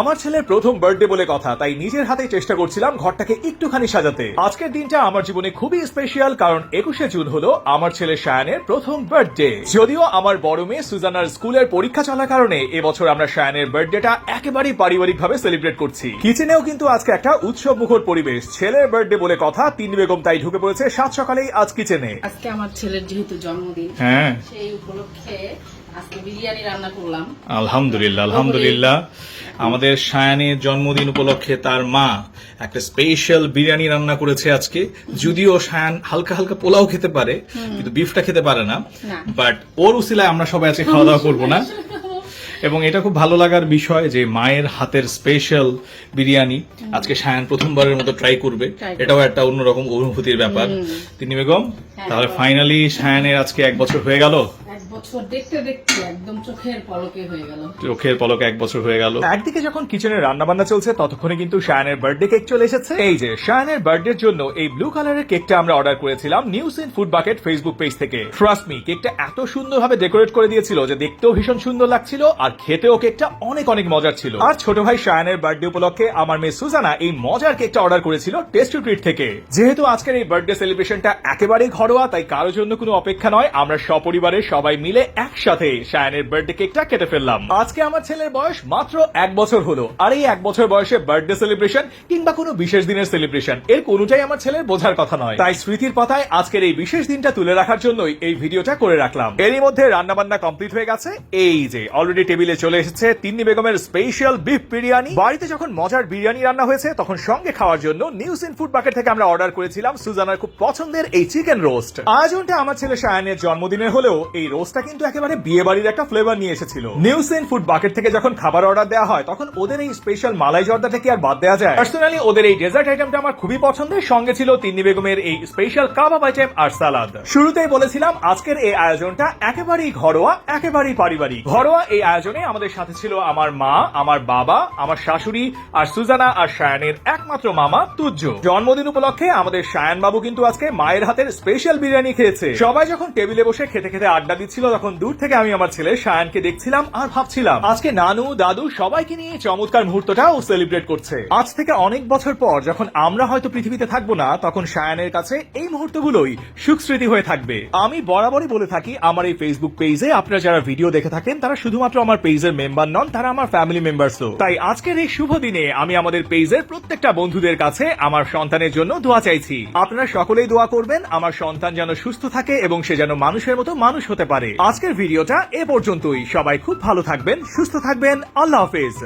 আমার ছেলের প্রথম বার্থডে বলে কথা তাই নিজের হাতে চেষ্টা করছিলাম ঘরটাকে একটুখানি সাজাতে। আজকের দিনটা আমার জীবনে খুবই স্পেশাল কারণ একুশে জুন হলো আমার ছেলে শায়ানের প্রথম বার্থডে যদিও আমার বড় মেয়ে সুজানার স্কুলের পরীক্ষা চলার কারণে এবছর আমরা শায়ানের বার্থডেটা একেবারেই পারিবারিক ভাবে সেলিব্রেট করছি। কিচেনেও কিন্তু আজকে একটা উৎসব মুখর পরিবেশ। ছেলের বার্থডে বলে কথা তিন বেগম তাই ঢুকে পড়েছে সাত সকালেই আজ কিচেনে। আজকে আমার ছেলের যেহেতু জন্মদিন হ্যাঁ। সেই উপলক্ষে আলহামদুলিল্লাহ আলহামদুলিল্লাহ। আমাদের সায়ানের জন্মদিন উপলক্ষে তার মা একটা স্পেশাল বিরিয়ানি রান্না করেছে আজকে। যদিও সায়ান হালকা হালকা পোলাও খেতে পারে কিন্তু বিফটা খেতে পারে না। বাট ওর উসিলায় আমরা সবাই আজকে খাওয়া দাওয়া করব না। এবং এটা খুব ভালো লাগার বিষয় যে মায়ের হাতের স্পেশাল বিরিয়ানি আজকে সায়ান প্রথমবারের মতো ট্রাই করবে। এটাও একটা অন্যরকম অনুভূতির ব্যাপার। তিনি বেগম তাহলে ফাইনালি সায়ানের আজকে এক বছর হয়ে গেল। বছর দেখতে দেখতে একদম চোখের পলকে হয়ে গেল। চোখের পলকে এক বছর হয়ে গেল। একদিকে যখন কিচেনে রান্না বান্না চলছে ততক্ষণে কিন্তু শায়ানের বার্থডে কেক চলে এসেছে। এই যে শায়ানের বার্থডের জন্য এই ব্লু কালারের কেকটা আমরা অর্ডার করেছিলাম news in food bucket Facebook page থেকে। ট্রাস্ট মি কেকটা এত সুন্দরভাবে ডেকোরেট করে দিয়েছিল যে দেখতেও ভীষণ সুন্দর লাগছিল আর খেতেও কেকটা অনেক অনেক মজার ছিল। আর ছোট ভাই শায়ানের বার্থডে উপলক্ষে আমার মেয়ে সুজানা এই মজার কেকটা অর্ডার করেছিল টেস্ট ট্রিট থেকে। যেহেতু আজকের এই বার্থডে সেলিব্রেশনটা একেবারেই ঘরোয়া তাই কারোর জন্য কোনো অপেক্ষা নয়। আমরা সপরিবারে সবাই মিলে একসাথে শায়ানের বার্থডে কেকটা কেটে ফেললাম। আজকে আমার ছেলের বয়স মাত্র এক বছর হলো। আর এই এক বছর বয়সে বার্থডে সেলিব্রেশন কিংবা কোনো বিশেষ দিনের সেলিব্রেশন এর কোনোটাই আমার ছেলের বোঝার কথা নয়। তাই স্মৃতির পাতায় আজকের এই বিশেষ দিনটা তুলে রাখার জন্যই এই ভিডিওটা করে রাখলাম। এরই মধ্যে রান্না বান্না কমপ্লিট হয়ে গেছে। এই যে অলরেডি টেবিলে চলে এসেছে তিন্নি বেগমের স্পেশাল বিফ বিরিয়ানি। বাড়িতে যখন মজার বিরিয়ানি রান্না হয়েছে, তখন সঙ্গে খাওয়ার জন্য নিউজ ইন ফুড বাকেট থেকে আমরা অর্ডার করেছিলাম সুজানার খুব পছন্দের এই চিকেন রোস্ট আয়োজনটা আমার ছেলে শায়ানের জন্মদিনের হলেও এই রোস্টটা কিন্তু একেবারে বিয়ে বাড়ির একটা ফ্লেভার নিয়ে এসেছিল। নিউজ ইন ফুড বাকেট থেকে যখন খাবার অর্ডার দেওয়া হয়, তখন ওদের এই স্পেশাল মালাই জর্দাটা কি আর বাদ দেওয়া যায়। পার্সোনালি ওদের এই ডেজার্ট আইটেমটা আমার খুবই পছন্দের। সঙ্গে ছিল তিন্নি বেগমের এই স্পেশাল কাবাব আইটেম আর সালাদ শুরুতেই বলেছিলাম, আজকের এই আয়োজনটা একেবারেই ঘরোয়া, একেবারেই পারিবারিক। ঘরোয়া এই আয়োজনে আমাদের সাথে ছিল আমার মা, আমার বাবা, আমার শাশুড়ি আর সুজানা আর শায়ানের একমাত্র মামা তুজ্জ জন্মদিন উপলক্ষে আমাদের শায়ান বাবু কিন্তু আজকে মায়ের হাতের স্পেশাল বিরিয়ানি খেয়েছে। সবাই যখন টেবিলে বসে খেতে খেতে আড্ডা দিচ্ছিল তখন দূর থেকে আমি আমার ছেলে শায়ানকে দেখছিলাম আর ভাবছিলাম, আজকে নানু, দাদু সবাইকে নিয়ে চমৎকার মুহূর্তটা সেলিব্রেট করছে। আজ থেকে অনেক বছর পর যখন আমরা হয়তো পৃথিবীতে থাকব না, তখন শায়ানের কাছে এই মুহূর্তগুলোই সুখ স্মৃতি হয়ে থাকবে। আমি বরাবরই বলে থাকি, আমার এই ফেসবুক পেজে আপনারা যারা ভিডিও দেখে থাকেন, তারা শুধুমাত্র আমার পেজের মেম্বার নন, তারা আমার ফ্যামিলি মেম্বারসও তাই আজকের এই শুভ দিনে আমি আমাদের পেজের প্রত্যেকটা বন্ধুদের কাছে আমার সন্তানের জন্য দোয়া চাইছি। আপনারা সকলেই দোয়া করবেন, আমার সন্তান যেন সুস্থ থাকে এবং সে যেন মানুষের মতো মানুষ হতে পারে। আজকের ভিডিওটা এ পর্যন্তই। সবাই খুব ভালো থাকবেন সুস্থ থাকবেন। আল্লাহ হাফেজ।